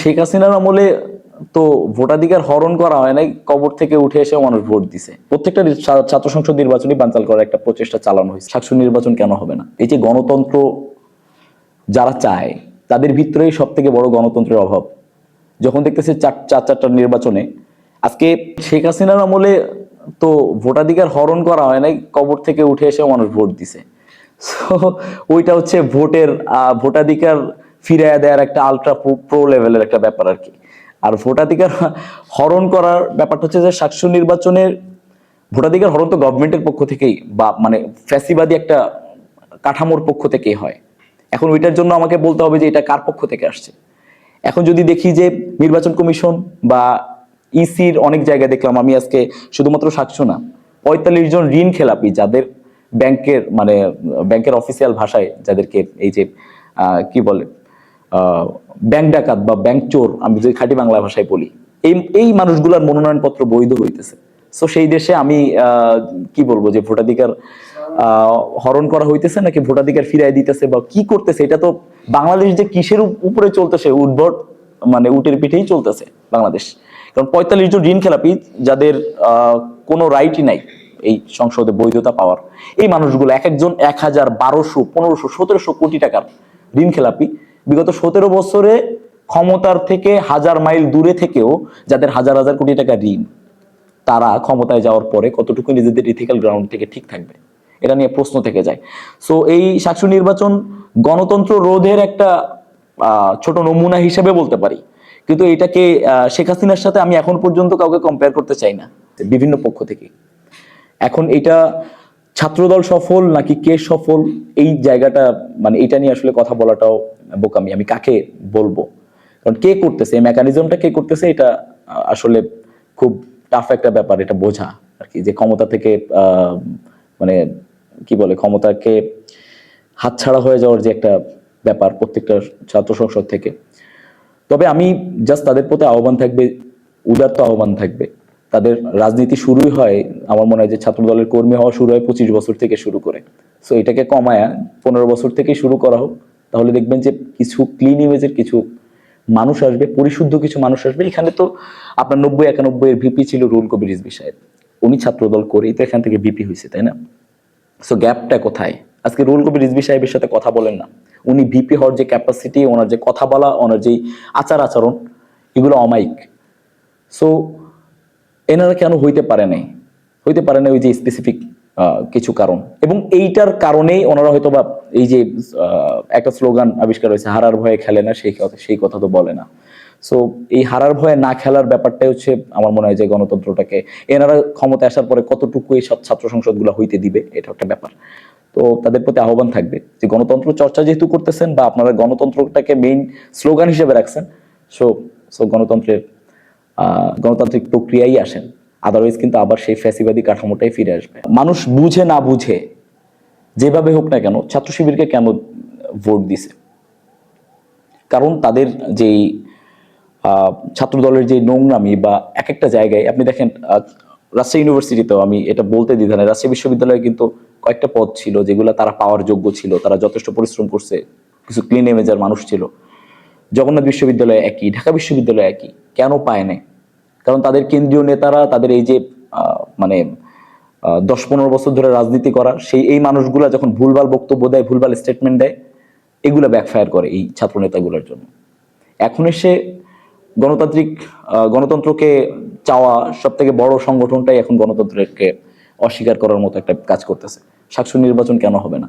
শেখ হাসিনার আমলে তো ভোটাধিকার হরণ করা হয় নাই, কবর থেকে উঠে এসে মানুষ ভোট দিছে। প্রত্যেকটা ছাত্র সংসদ নির্বাচনই বানচাল করার একটা প্রচেষ্টা চালানো হয়েছে। শাকসু নির্বাচন কেন হবে না? এই যে গণতন্ত্র যারা চায়, তাদের ভিতরেই সব থেকে বড় গণতন্ত্রের অভাব। যখন দেখতেছে চার চার চারটা নির্বাচনে, আজকে শেখ হাসিনার আমলে তো ভোটাধিকার হরণ করা হয় নাই, কবর থেকে উঠে এসে মানুষ ভোট দিছে। সো ওইটা হচ্ছে ভোটের ভোটাধিকার ফিরাইয়া দেওয়ার একটা আলট্রা প্রো লেভেলের একটা ব্যাপার আর কি। আর ভোটাধিকার হরণ করার ব্যাপারটা হচ্ছে যে সাকসু নির্বাচনের ভোটাধিকার হরণ তো গভর্নমেন্টের পক্ষ থেকেই বা মানে ফ্যাসিবাদী একটা কাঠামোর পক্ষ থেকেই হয়। এখন ওইটার জন্য আমাকে বলতে হবে যে এটা কার পক্ষ থেকে আসছে? এখন যদি দেখি যে নির্বাচন কমিশন বা ইসির অনেক জায়গায় দেখলাম, আমি আজকে শুধুমাত্র সাকসু না, পঁয়তাল্লিশ জন ঋণ খেলাপি যাদের ব্যাংকের মানে ব্যাংকের অফিসিয়াল ভাষায় যাদেরকে এই যে কি বলে ব্যাংক ডাকাত বা ব্যাংক চোর, আমি যদি খাঁটি বাংলা ভাষায় বলি, এই এই মানুষগুলোর মনোনয়নপত্র বৈধ হইতেছে। সো সেই দেশে আমি কি বলব যে ভোটাধিকার হরণ করা হইতেছে নাকি ভোটাধিকার ফিরাই দিতেছে বা কি করতেছে, এটা তো বাংলাদেশ যে কিসের উপরে চলতেছে, উদ্ভট মানে উটের পিঠেই চলতেছে বাংলাদেশ। কারণ পঁয়তাল্লিশ জন ঋণ খেলাপি যাদের কোনো রাইটই নাই এই সংসদে বৈধতা পাওয়ার, এই মানুষগুলো এক একজন এক হাজার বারোশো, পনেরোশো, সতেরোশো কোটি টাকার ঋণ খেলাপি বিগত সতেরো বছরে ক্ষমতার থেকে হাজার মাইল দূরে থেকেও যাদের হাজার হাজার কোটি টাকা ঋণ, তারা ক্ষমতায় যাওয়ার পরে কতটুকু নিজেদের ইথিক্যাল গ্রাউন্ড থেকে ঠিক থাকবে? এটা নিয়ে প্রশ্ন থেকে যায়। সো এই শাকসু নির্বাচন গণতন্ত্র রোধের একটা ছোট নমুনা হিসেবে বলতে পারি। কিন্তু এটাকে শেখ হাসিনার সাথে আমি এখন পর্যন্ত কাউকে কম্পেয়ার করতে চাই না। বিভিন্ন পক্ষ থেকে। এখন এটা ছাত্রদল সফল নাকি কে সফল? এই জায়গাটা মানে এটা নিয়ে আসলে কথা বলাটাও বোকামি। আমি কাকে বলব? কারণ কে করতেছে? এই মেকানিজমটা কে করতেছে? এটা আসলে খুব টাফ একটা ব্যাপার, এটা বোঝা আর কি। যে ক্ষমতা থেকে মানে কি বলে, ক্ষমতাকে হাতছাড়া হয়ে যাওয়ার যে একটা ব্যাপার প্রত্যেকটা ছাত্র সংসদ থেকে। তবে আমি জাস্ট তাদের প্রতি আহ্বান থাকবে উদারত আহ্বান থাকবে। তাদের রাজনীতি শুরুই হয়, আমার মনে হয় যে ছাত্র দলের কর্মী হওয়া শুরু হয় পঁচিশ বছর থেকে শুরু করে। সো এটাকে কমায়া পনেরো বছর থেকেই শুরু করা হোক। তাহলে দেখবেন যে কিছু ক্লিন ইমেজের কিছু মানুষ আসবে, পরিশুদ্ধ কিছু মানুষ আসবে। এখানে তো আপনার নব্বই, একানব্বই এর ভিপি ছিল রুল কবির রিজবি সাহেব। উনি ছাত্রদল করেই তো এখান থেকে ভিপি হয়েছে, তাই না? সো গ্যাপটা কোথায়? আজকে রুল কবির রিজবি সাহেবের সাথে কথা বলেন না। উনি ভিপি হওয়ার যে ক্যাপাসিটি ওনার যে কথা বলা ওনার যে আচার আচরণ এগুলো অমাইক সো এনারা কেন হইতে পারে নাই? হইতে পারে না ওই যে স্পেসিফিক কিছু কারণ। এবং এইটার কারণেই ওনারা হয়তো বা এই যে একটা স্লোগান আবিষ্কার হয়েছে, হারার ভয়ে খেলে না, সেই কথা সেই কথা তো বলে না। সো এই হারার ভয়ে না খেলার ব্যাপারটাই হচ্ছে আমার মনে হয় যে গণতন্ত্রটাকে, এনারা ক্ষমতা আসার পরে কতটুকু এই সব ছাত্র সংসদগুলো হইতে দিবে, এটা একটা ব্যাপার। তো তাদের প্রতি আহ্বান থাকবে যে গণতন্ত্র চর্চা যেহেতু করতেছেন বা আপনারা গণতন্ত্রটাকে মেইন স্লোগান হিসেবে রাখছেন সো সো গণতন্ত্রের গণতান্ত্রিক প্রক্রিয়াই আসেন আদারওয়াইজ কিন্তু আবার সেই ফ্যাসিবাদী কাঠামোটাই ফিরে আসবে। মানুষ বুঝে না বুঝে যেভাবে হোক না কেন ছাত্র শিবিরকে কেন ভোট দিছে? কারণ তাদের যেই ছাত্র দলের যে নোংরামি বা এক একটা জায়গায়, আপনি দেখেন রাজশাহী ইউনিভার্সিটিতেও আমি এটা বলতে দ্বিধা নেই। রাজশাহী বিশ্ববিদ্যালয়ে কিন্তু কয়েকটা পদ ছিল যেগুলো তারা পাওয়ার যোগ্য ছিল। তারা যথেষ্ট পরিশ্রম করছে। কিছু ক্লিন ইমেজের মানুষ ছিল। জগন্নাথ বিশ্ববিদ্যালয় একই, ঢাকা বিশ্ববিদ্যালয় একই। কেন পায় না কারণ তাদের কেন্দ্রীয় নেতারা, তাদের এই যে মানে দশ পনেরো বছর ধরে রাজনীতি করা, সেই, এই মানুষগুলা যখন ভুলভাল বক্তব্য দেয়, ভুলভাল স্টেটমেন্ট দেয়, এগুলো ব্যাকফায়ার করে এই ছাত্র নেতাগুলোর জন্য। এখন এসে গণতান্ত্রিক গণতন্ত্রকে চাওয়া সব থেকে বড় সংগঠনটাই এখন গণতন্ত্রকে অস্বীকার করার মতো একটা কাজ করতেছে। সাকসু নির্বাচন কেন হবে না?